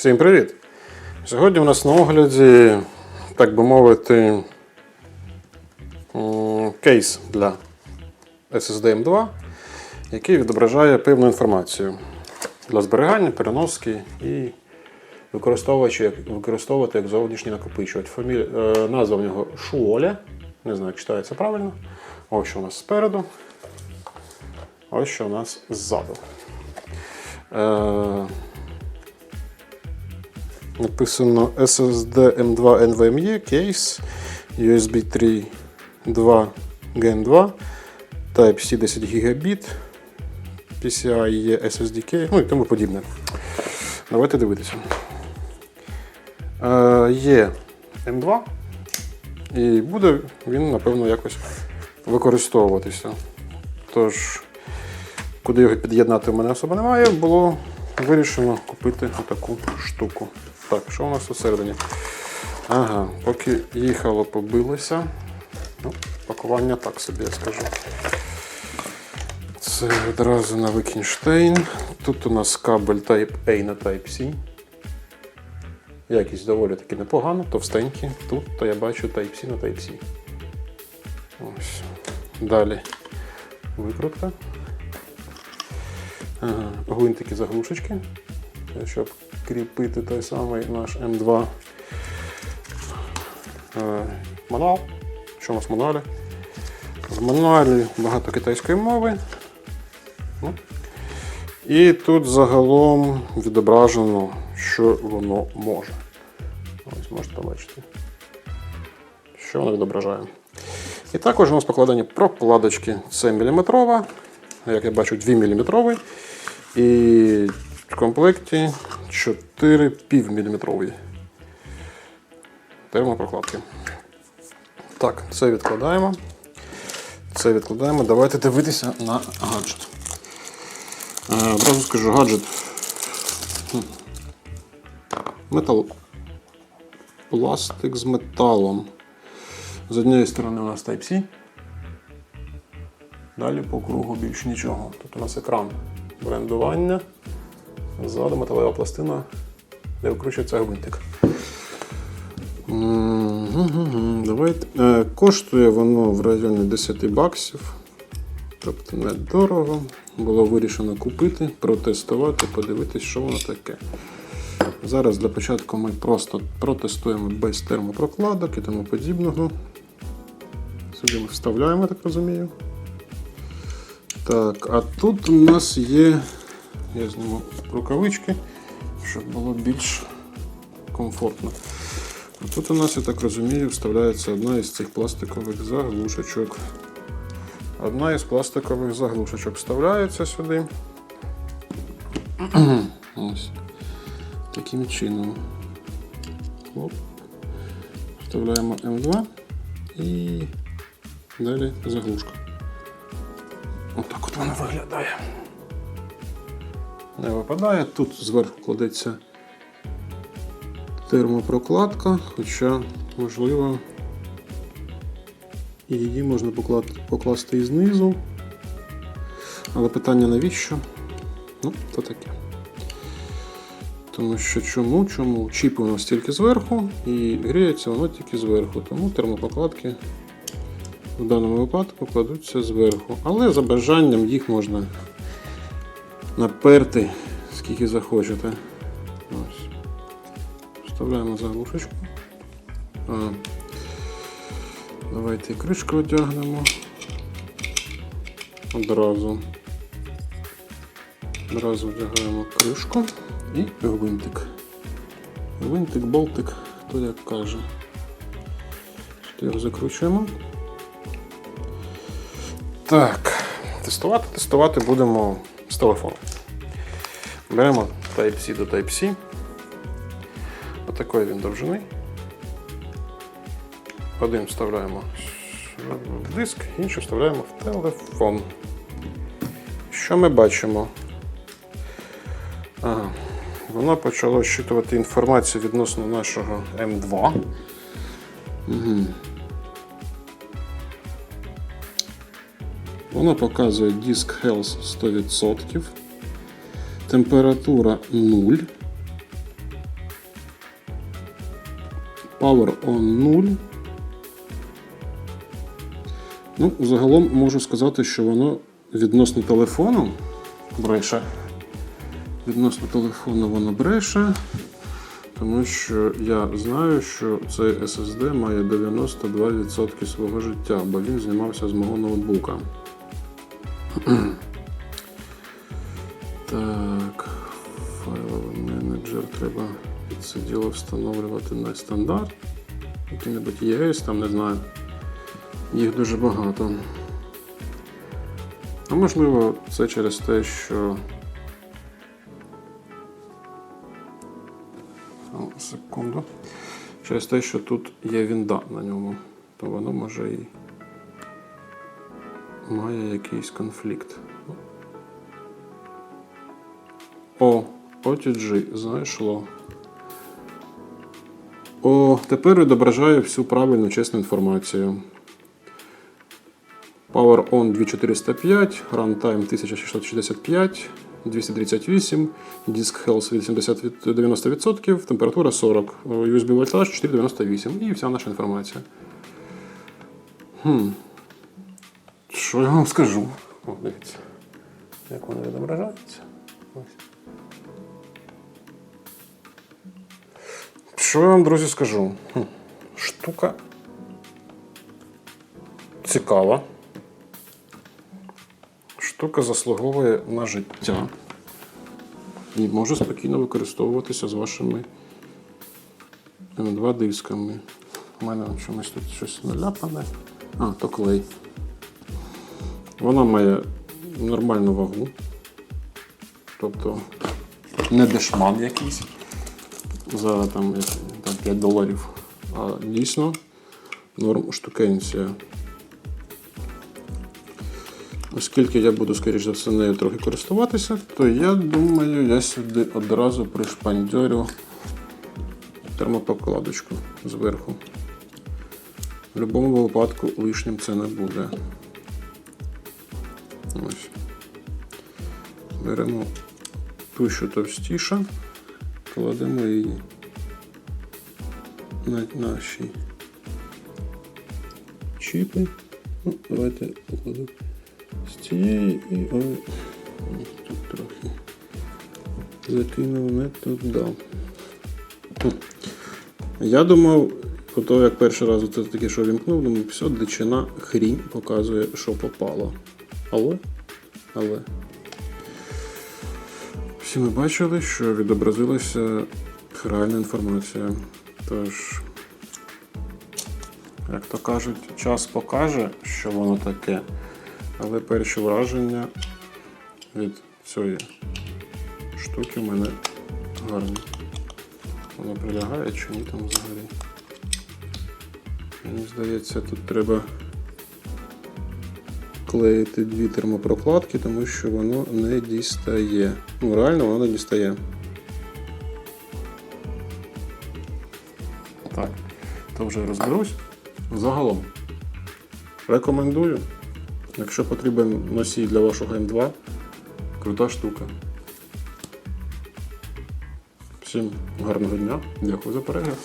Всім привіт! Сьогодні у нас на огляді, так би мовити, кейс для SSD M2, який відображає певну інформацію для зберігання, переноски і використовуючи, як- використовувати як зовнішній накопичувач. Фамілія, е, назва в нього Шуоля. Не знаю, як читається правильно. Ось що у нас спереду. Ось що у нас ззаду. Написано SSD M2 NVMe кейс, USB 3 2 Gen 2, Type-C 10 Гбіт, PCIe SSDK, ну і тому подібне. Давайте дивитися. Е, є M2, і буде він, напевно, якось використовуватися. Тож, куди його під'єднати в мене особо немає, було вирішено купити таку штуку. Так, що у нас всередині? Ага, поки їхало, побилося. Ну, пакування так собі я скажу. Це одразу на Викінштейн. Тут у нас кабель Type A на Type-C. Якість доволі таки непогана, товстенький. Тут то я бачу Type-C на Type-C. Ось. Далі викрутка. Ага, гвинтики заглушечки, щоб кріпити той самий наш М2. Е, Мануал. Що у нас в мануалі? В мануалі багато китайської мови. Ну. І тут загалом відображено, що воно може. Ось можете побачити. Що воно відображає. І також у нас покладені прокладочки. Це міліметрова, як я бачу, 2 мм. І в комплекті 4 півміліметрові термопрокладки. Так, це відкладаємо. Це відкладаємо. Давайте дивитися на гаджет. Е, Одразу скажу, гаджет. Метал. Пластик з металом. З однієї сторони у нас Type-C. Далі по кругу більш нічого. Тут у нас екран брендування. Ззаду металева пластина, де викручується гвинтик. Давайте. Е, Коштує воно в районі 10 баксів. Тобто недорого. Було вирішено купити, протестувати, подивитись, що воно таке. Зараз для початку ми просто протестуємо без термопрокладок і тому подібного. Сюди ми вставляємо, так розумію. Так, а тут у нас є. Я зніму рукавички, щоб було більш комфортно. А тут у нас, я так розумію, вставляється одна із цих пластикових заглушечок. Одна із пластикових заглушечок вставляється сюди. Ось. Таким чином. Оп. Вставляємо М2 і далі заглушка. Отак от вона виглядає. Не випадає. Тут зверху кладеться термопрокладка, хоча, можливо, її можна покласти і знизу. Але питання навіщо? Ну, то таке. Тому що чому? Чому? Чіпи у нас тільки зверху і гріється воно тільки зверху. Тому термопокладки в даному випадку кладуться зверху. Але за бажанням їх можна наперти скільки захочете. Ось. Вставляємо заглушечку. А, давайте кришку одягнемо. Одразу. Одразу вдягаємо кришку і гвинтик. Гвинтик, болтик, хто як каже. Тут його закручуємо. Так, тестувати, тестувати будемо з телефону. Беремо Type-C до Type-C. Отакої він довжини. Один вставляємо в диск, інший вставляємо в телефон. Що ми бачимо? Ага. Воно почало щитувати інформацію відносно нашого М2. Угу. Воно показує Disk Health 100%. Температура 0. Power on 0. Ну, загалом можу сказати, що воно відносно телефону бреше. Відносно телефону воно бреше, тому що я знаю, що цей SSD має 92% свого життя, бо він знімався з мого ноутбука. Так, файловий менеджер треба це діло встановлювати на стандарт. Який-небудь ES, там не знаю. Їх дуже багато. А можливо, це через те, що. Секунду. Через те, що тут є вінда на ньому, то воно може і має якийсь конфлікт. О, OTG знайшло. О, тепер відображаю всю правильну чесну інформацію. Power On 2405, Runtime 1665, 238, Disk Health 80, 90%, температура 40, USB вольтаж 498 і вся наша інформація. Хм. Що я вам скажу? О, дивіться. Як воно відображається? Ось. Що я вам, друзі, скажу? Штука цікава. Штука заслуговує на життя і може спокійно використовуватися з вашими М2 дисками. У мене чомусь тут щось наляпане. А, то клей. Вона має нормальну вагу. Тобто не дешман якийсь за там, там 5 доларів. А дійсно норм штукенція. Оскільки я буду, скоріш за все, нею трохи користуватися, то я думаю, я сюди одразу пришпандьорю термопрокладочку зверху. В будь-якому випадку лишнім це не буде. Ось. Беремо ту, що товстіша, кладемо її на наші чіпи. Ну, давайте покладу з цієї і ой, тут трохи закинув не туди. Я думав, ото як перший раз це таке, що вімкнув, думаю, все, дичина хрінь показує, що попало. Але, але. Всі ми бачили, що відобразилася реальна інформація. Тож, як то кажуть, час покаже, що воно таке, але перші враження від цієї штуки в мене гарні. Воно прилягає чи ні там взагалі. Мені здається, тут треба клеїти дві термопрокладки, тому що воно не дістає. Ну, реально воно не дістає. Так, то вже розберусь. Загалом рекомендую. Якщо потрібен носій для вашого М2, крута штука. Всім гарного дня, дякую за перегляд.